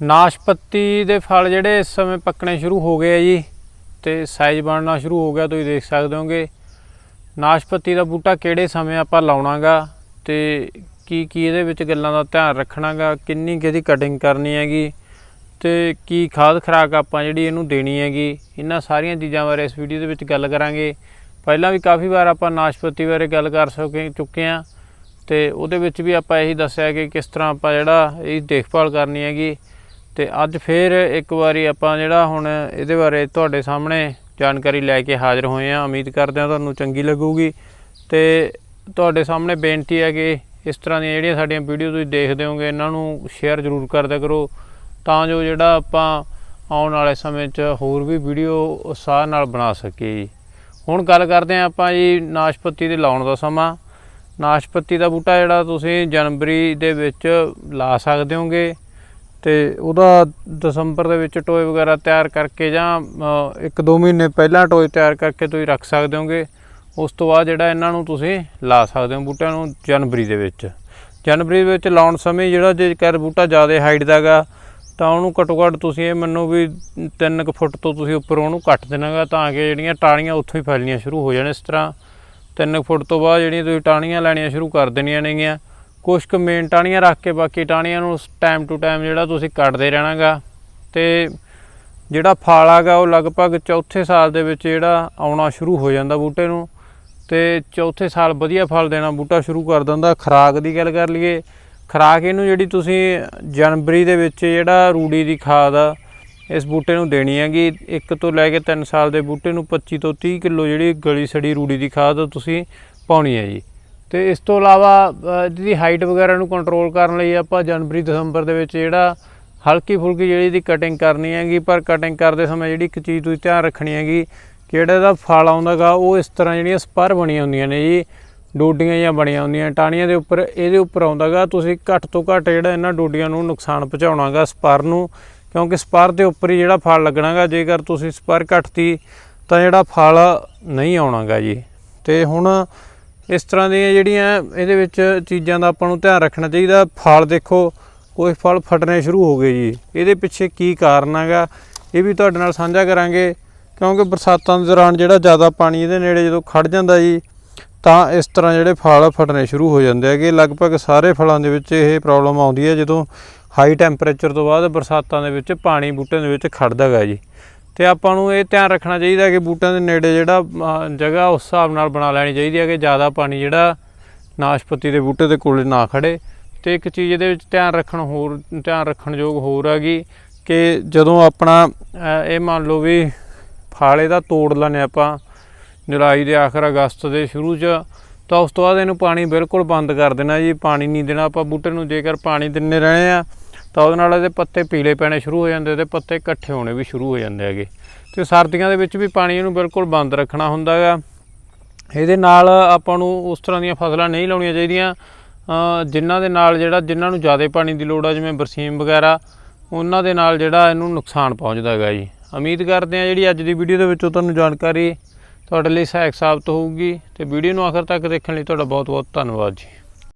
ਨਾਸ਼ਪਤੀ ਦੇ ਫਲ ਜਿਹੜੇ ਇਸ ਸਮੇਂ ਪੱਕਣੇ ਸ਼ੁਰੂ ਹੋ ਗਏ ਆ ਜੀ ਤੇ ਸਾਈਜ਼ ਬਣਨਾ ਸ਼ੁਰੂ ਹੋ ਗਿਆ, ਤੁਸੀਂ ਦੇਖ ਸਕਦੇ ਹੋਗੇ। ਨਾਸ਼ਪਤੀ ਦਾ ਬੂਟਾ ਕਿਹੜੇ ਸਮੇਂ ਆਪਾਂ ਲਾਉਣਾਗਾ ਤੇ ਕੀ ਕੀ ਇਹਦੇ ਵਿੱਚ ਗੱਲਾਂ ਦਾ ਧਿਆਨ ਰੱਖਣਾਗਾ, ਕਿੰਨੀ ਕਿਹਦੀ ਕਟਿੰਗ ਕਰਨੀ ਹੈਗੀ ਤੇ ਕੀ ਖਾਦ ਖਰਾਕ ਆਪਾਂ ਜਿਹੜੀ ਇਹਨੂੰ ਦੇਣੀ ਹੈਗੀ, ਇਹਨਾਂ ਸਾਰੀਆਂ ਚੀਜ਼ਾਂ ਬਾਰੇ ਇਸ ਵੀਡੀਓ ਦੇ ਵਿੱਚ ਗੱਲ ਕਰਾਂਗੇ। ਪਹਿਲਾਂ ਵੀ ਕਾਫੀ ਵਾਰ ਆਪਾਂ ਨਾਸ਼ਪਤੀ ਬਾਰੇ ਗੱਲ ਕਰ ਸਕੇ, ਚੁੱਕੇ ਆ ਤੇ ਉਹਦੇ ਵਿੱਚ ਵੀ ਆਪਾਂ ਇਹੀ ਦੱਸਿਆ ਕਿ ਕਿਸ ਤਰ੍ਹਾਂ ਆਪਾਂ ਜਿਹੜਾ ਇਹ ਦੇਖਭਾਲ ਕਰਨੀ ਹੈਗੀ। ਤੇ ਅੱਜ ਫੇਰ ਇੱਕ ਵਾਰੀ ਆਪਾਂ ਜਿਹੜਾ ਹੁਣ ਇਹਦੇ ਬਾਰੇ ਤੁਹਾਡੇ ਸਾਹਮਣੇ ਜਾਣਕਾਰੀ ਲੈ ਕੇ ਹਾਜ਼ਰ ਹੋਏ ਆ ਉਮੀਦ ਕਰਦੇ ਹਾਂ ਤੁਹਾਨੂੰ ਚੰਗੀ ਲੱਗੂਗੀ। ਤੇ ਤੁਹਾਡੇ ਸਾਹਮਣੇ ਬੇਨਤੀ ਹੈ ਕਿ ਇਸ ਤਰ੍ਹਾਂ ਦੀਆਂ ਜਿਹੜੀਆਂ ਸਾਡੀਆਂ ਵੀਡੀਓ ਤੁਸੀਂ ਦੇਖਦੇ ਹੋਗੇ ਇਹਨਾਂ ਨੂੰ ਸ਼ੇਅਰ ਜ਼ਰੂਰ ਕਰਦਿਆ ਕਰੋ। ਤਾਂ ਜੋ ਜਿਹੜਾ ਆਪਾਂ ਆਉਣ ਵਾਲੇ ਸਮੇਂ 'ਚ ਹੋਰ ਵੀ ਵੀਡੀਓ ਉਤਸ਼ਾਹ ਨਾਲ ਬਣਾ ਸਕੀਏ ਜੀ। ਹੁਣ ਗੱਲ ਕਰਦੇ ਹਾਂ ਆਪਾਂ ਜੀ ਨਾਸ਼ਪਤੀ ਦੇ ਲਾਉਣ ਦਾ ਸਮਾਂ। ਨਾਸ਼ਪਤੀ ਦਾ ਬੂਟਾ ਜਿਹੜਾ ਤੁਸੀਂ ਜਨਵਰੀ ਦੇ ਵਿੱਚ ਲਾ ਸਕਦੇ ਹੋਗੇ ਤੇ ਉਹਦਾ ਦਸੰਬਰ ਦੇ ਵਿੱਚ ਟੋਏ ਵਗੈਰਾ ਤਿਆਰ ਕਰਕੇ ਜਾਂ ਇੱਕ ਦੋ ਮਹੀਨੇ ਪਹਿਲਾਂ ਟੋਏ ਤਿਆਰ ਕਰਕੇ ਤੁਸੀਂ ਰੱਖ ਸਕਦੇ ਹੋਗੇ। ਉਸ ਤੋਂ ਬਾਅਦ ਜਿਹੜਾ ਇਹਨਾਂ ਨੂੰ ਤੁਸੀਂ ਲਾ ਸਕਦੇ ਹੋ ਬੂਟਿਆਂ ਨੂੰ ਜਨਵਰੀ ਦੇ ਵਿੱਚ। ਜਨਵਰੀ ਦੇ ਵਿੱਚ ਲਾਉਣ ਸਮੇਂ ਜਿਹੜਾ ਜੇਕਰ ਬੂਟਾ ਜ਼ਿਆਦਾ ਹਾਈਟ ਦਾਗਾ ਤਾਂ ਉਹਨੂੰ ਘੱਟੋ ਘੱਟ ਤੁਸੀਂ ਇਹ ਮੰਨੋ ਵੀ 3 ਫੁੱਟ ਤੋਂ ਤੁਸੀਂ ਉੱਪਰ ਉਹਨੂੰ ਕੱਟ ਦੇਣਾਗਾ ਤਾਂ ਕਿ ਜਿਹੜੀਆਂ ਟਾਹਣੀਆਂ ਉੱਥੋਂ ਹੀ ਫੈਲਣੀਆਂ ਸ਼ੁਰੂ ਹੋ ਜਾਣ ਇਸ ਤਰ੍ਹਾਂ। 3 ਫੁੱਟ ਤੋਂ ਬਾਅਦ ਜਿਹੜੀਆਂ ਤੁਸੀਂ ਟਾਹਣੀਆਂ ਲੈਣੀਆਂ ਸ਼ੁਰੂ ਕਰ ਦੇਣੀਆਂ ਨੇਗੀਆਂ। ਕੁਛ ਕੁ ਮੇਨ ਟਾਹਣੀਆਂ ਰੱਖ ਕੇ ਬਾਕੀ ਟਾਹਣੀਆਂ ਨੂੰ ਟਾਈਮ ਟੂ ਟਾਈਮ ਜਿਹੜਾ ਤੁਸੀਂ ਕੱਟਦੇ ਰਹਿਣਾਗਾ। ਤੇ ਜਿਹੜਾ ਫਲ ਆਗਾ ਉਹ ਲਗਭਗ ਚੌਥੇ ਸਾਲ ਦੇ ਵਿੱਚ ਜਿਹੜਾ ਆਉਣਾ ਸ਼ੁਰੂ ਹੋ ਜਾਂਦਾ ਬੂਟੇ ਨੂੰ। ਤੇ ਚੌਥੇ ਸਾਲ ਵਧੀਆ ਫਲ ਦੇਣਾ ਬੂਟਾ ਸ਼ੁਰੂ ਕਰ ਦਿੰਦਾ। ਖਰਾਕ ਦੀ ਗੱਲ ਕਰ ਲਈਏ, ਖਰਾਕ ਇਹਨੂੰ ਜਿਹੜੀ ਤੁਸੀਂ ਜਨਵਰੀ ਦੇ ਵਿੱਚ ਜਿਹੜਾ ਰੂੜੀ ਦੀ ਖਾਦ ਆ, ਇਸ ਬੂਟੇ ਨੂੰ ਦੇਣੀ ਹੈਗੀ। ਇੱਕ ਤੋਂ ਲੈ ਕੇ 3 ਸਾਲ ਦੇ ਬੂਟੇ ਨੂੰ 25 ਤੋਂ 30 ਕਿਲੋ ਜਿਹੜੀ ਗਲੀ ਸੜੀ ਰੂੜੀ ਦੀ ਖਾਦ ਤੁਸੀਂ ਪਾਉਣੀ ਹੈ ਜੀ। ਤੇ ਇਸ ਤੋਂ ਇਲਾਵਾ ਜਿਹਦੀ ਹਾਈਟ ਵਗੈਰਾ ਨੂੰ ਕੰਟਰੋਲ ਕਰਨ ਲਈ ਆਪਾਂ ਜਨਵਰੀ, ਦਸੰਬਰ ਦੇ ਵਿੱਚ ਜਿਹੜਾ ਹਲਕੀ ਫੁਲਕੀ ਜਿਹੜੀ ਦੀ ਕਟਿੰਗ ਕਰਨੀ ਹੈਗੀ, ਪਰ ਕਟਿੰਗ ਕਰਦੇ ਸਮੇਂ ਜਿਹੜੀ ਇੱਕ ਚੀਜ਼ ਤੁਸੀਂ ਧਿਆਨ ਰੱਖਣੀ ਹੈਗੀ ਕਿ ਜਿਹੜਾ ਇਹਦਾ ਫਲ ਆਉਂਦਾਗਾ, ਉਹ ਇਸ ਤਰ੍ਹਾਂ ਜਿਹੜੀਆਂ ਸਪਰ ਬਣੀਆਂ ਹੁੰਦੀਆਂ ਨੇ ਜੀ, ਡੋਡੀਆਂ ਜਾਂ ਬਣੀਆਂ ਹੁੰਦੀਆਂ, ਟਾਹਣੀਆਂ ਦੇ ਉੱਪਰ, ਇਹਦੇ ਉੱਪਰ ਆਉਂਦਾਗਾ, ਤੁਸੀਂ ਘੱਟ ਤੋਂ ਘੱਟ ਜਿਹੜਾ ਇਹਨਾਂ ਡੋਡੀਆਂ ਨੂੰ ਨੁਕਸਾਨ ਪਹੁੰਚਾਉਣਾਗਾ ਸਪਰ ਨੂੰ, ਕਿਉਂਕਿ ਸਪਰ ਦੇ ਉੱਪਰ ਹੀ ਜਿਹੜਾ ਫਲ ਲੱਗਣਾਗਾ, ਜੇਕਰ ਤੁਸੀਂ ਸਪਰ ਘੱਟਤੀ ਤਾਂ ਜਿਹੜਾ ਫਲ ਨਹੀਂ ਆਉਣਾਗਾ ਜੀ। ਤੇ ਹੁਣ ਇਸ ਤਰ੍ਹਾਂ ਦੀਆਂ ਜਿਹੜੀਆਂ ਇਹਦੇ ਵਿੱਚ ਚੀਜ਼ਾਂ ਦਾ ਆਪਾਂ ਨੂੰ ਧਿਆਨ ਰੱਖਣਾ ਚਾਹੀਦਾ, ਫਲ ਦੇਖੋ, ਕੋਈ ਫਲ ਫਟਣੇ ਸ਼ੁਰੂ ਹੋ ਗਏ ਜੀ। ਇਹਦੇ ਪਿੱਛੇ ਕੀ ਕਾਰਨ ਹੈਗਾ, ਇਹ ਵੀ ਤੁਹਾਡੇ ਨਾਲ ਸਾਂਝਾ ਕਰਾਂਗੇ, ਕਿਉਂਕਿ ਬਰਸਾਤਾਂ ਦੇ ਦੌਰਾਨ ਜਿਹੜਾ ਜ਼ਿਆਦਾ ਪਾਣੀ ਇਹਦੇ ਨੇੜੇ ਜਦੋਂ ਖੜ ਜਾਂਦਾ ਜੀ, ਤਾਂ ਇਸ ਤਰ੍ਹਾਂ ਜਿਹੜੇ ਫਲ ਫਟਣੇ ਸ਼ੁਰੂ ਹੋ ਜਾਂਦੇ ਹੈਗੇ। ਲਗਭਗ ਸਾਰੇ ਫਲਾਂ ਦੇ ਵਿੱਚ ਇਹ ਪ੍ਰੋਬਲਮ ਆਉਂਦੀ ਹੈ ਜਦੋਂ ਹਾਈ ਟੈਂਪਰੇਚਰ ਤੋਂ ਬਾਅਦ ਬਰਸਾਤਾਂ ਦੇ ਵਿੱਚ ਪਾਣੀ ਬੂਟਿਆਂ ਦੇ ਵਿੱਚ ਖੜਦਾ ਹੈਗਾ ਜੀ। ਤੇ ਆਪਾਂ ਨੂੰ ਇਹ ਧਿਆਨ ਰੱਖਣਾ ਚਾਹੀਦਾ ਕਿ ਬੂਟਿਆਂ ਦੇ ਨੇੜੇ ਜਿਹੜਾ ਜਗ੍ਹਾ ਉਸ ਹਿਸਾਬ ਨਾਲ ਬਣਾ ਲੈਣੀ ਚਾਹੀਦੀ ਹੈ ਕਿ ਜ਼ਿਆਦਾ ਪਾਣੀ ਜਿਹੜਾ ਨਾਸ਼ਪਤੀ ਦੇ ਬੂਟੇ ਦੇ ਕੋਲ ਨਾ ਖੜੇ। ਤੇ ਇੱਕ ਚੀਜ਼ ਇਹਦੇ ਵਿੱਚ ਧਿਆਨ ਰੱਖਣ ਹੋਰ, ਧਿਆਨ ਰੱਖਣ ਯੋਗ ਹੋਰ ਹੈਗੀ ਕਿ ਜਦੋਂ ਆਪਣਾ ਇਹ ਮੰਨ ਲਓ ਵੀ ਫਲ ਇਹਦਾ ਤੋੜ ਲੈਣੇ ਆਪਾਂ, ਜੁਲਾਈ ਦੇ ਆਖਰ ਅਗਸਤ ਦੇ ਸ਼ੁਰੂ 'ਚ, ਤਾਂ ਉਸ ਤੋਂ ਬਾਅਦ ਇਹਨੂੰ ਪਾਣੀ ਬਿਲਕੁਲ ਬੰਦ ਕਰ ਦੇਣਾ ਜੀ, ਪਾਣੀ ਨਹੀਂ ਦੇਣਾ ਆਪਾਂ ਬੂਟੇ ਨੂੰ। ਜੇਕਰ ਪਾਣੀ ਦਿੰਨੇ ਰਹਿਣੇ ਆ ਤਾਂ ਉਹਦੇ ਨਾਲ ਇਹਦੇ ਪੱਤੇ ਪੀਲੇ ਪੈਣੇ ਸ਼ੁਰੂ ਹੋ ਜਾਂਦੇ ਤੇ ਪੱਤੇ ਇਕੱਠੇ ਹੋਣੇ ਵੀ ਸ਼ੁਰੂ ਹੋ ਜਾਂਦੇ ਹੈਗੇ। ਤੇ ਸਰਦੀਆਂ ਦੇ ਵਿੱਚ ਵੀ ਪਾਣੀ ਇਹਨੂੰ ਬਿਲਕੁਲ ਬੰਦ ਰੱਖਣਾ ਹੁੰਦਾ ਹੈਗਾ। ਇਹਦੇ ਨਾਲ ਆਪਾਂ ਨੂੰ ਉਸ ਤਰ੍ਹਾਂ ਦੀਆਂ ਫਸਲਾਂ ਨਹੀਂ ਲਾਉਣੀਆਂ ਚਾਹੀਦੀਆਂ। ਅ, ਜਿਨ੍ਹਾਂ ਦੇ ਨਾਲ ਜਿਹੜਾ ਜਿਨ੍ਹਾਂ ਨੂੰ ਜ਼ਿਆਦਾ ਪਾਣੀ ਦੀ ਲੋੜ ਆ ਜਿਵੇਂ ਬਰਸੀਮ ਵਗੈਰਾ ਉਹਨਾਂ ਦੇ ਨਾਲ ਜਿਹੜਾ ਇਹਨੂੰ ਨੁਕਸਾਨ ਪਹੁੰਚਦਾ ਹੈਗਾ ਜੀ। ਉਮੀਦ ਕਰਦੇ ਹਾਂ ਜਿਹੜੀ ਅੱਜ ਦੀ ਵੀਡੀਓ ਦੇ ਵਿੱਚੋਂ ਤੁਹਾਨੂੰ ਜਾਣਕਾਰੀ ਤੁਹਾਡੇ ਲਈ ਸਹਾਇਕ ਸਾਬਤ ਹੋਊਗੀ। ਤੇ ਵੀਡੀਓ ਨੂੰ ਆਖਰ ਤੱਕ ਦੇਖਣ ਲਈ ਤੁਹਾਡਾ ਬਹੁਤ ਬਹੁਤ ਧੰਨਵਾਦ ਜੀ।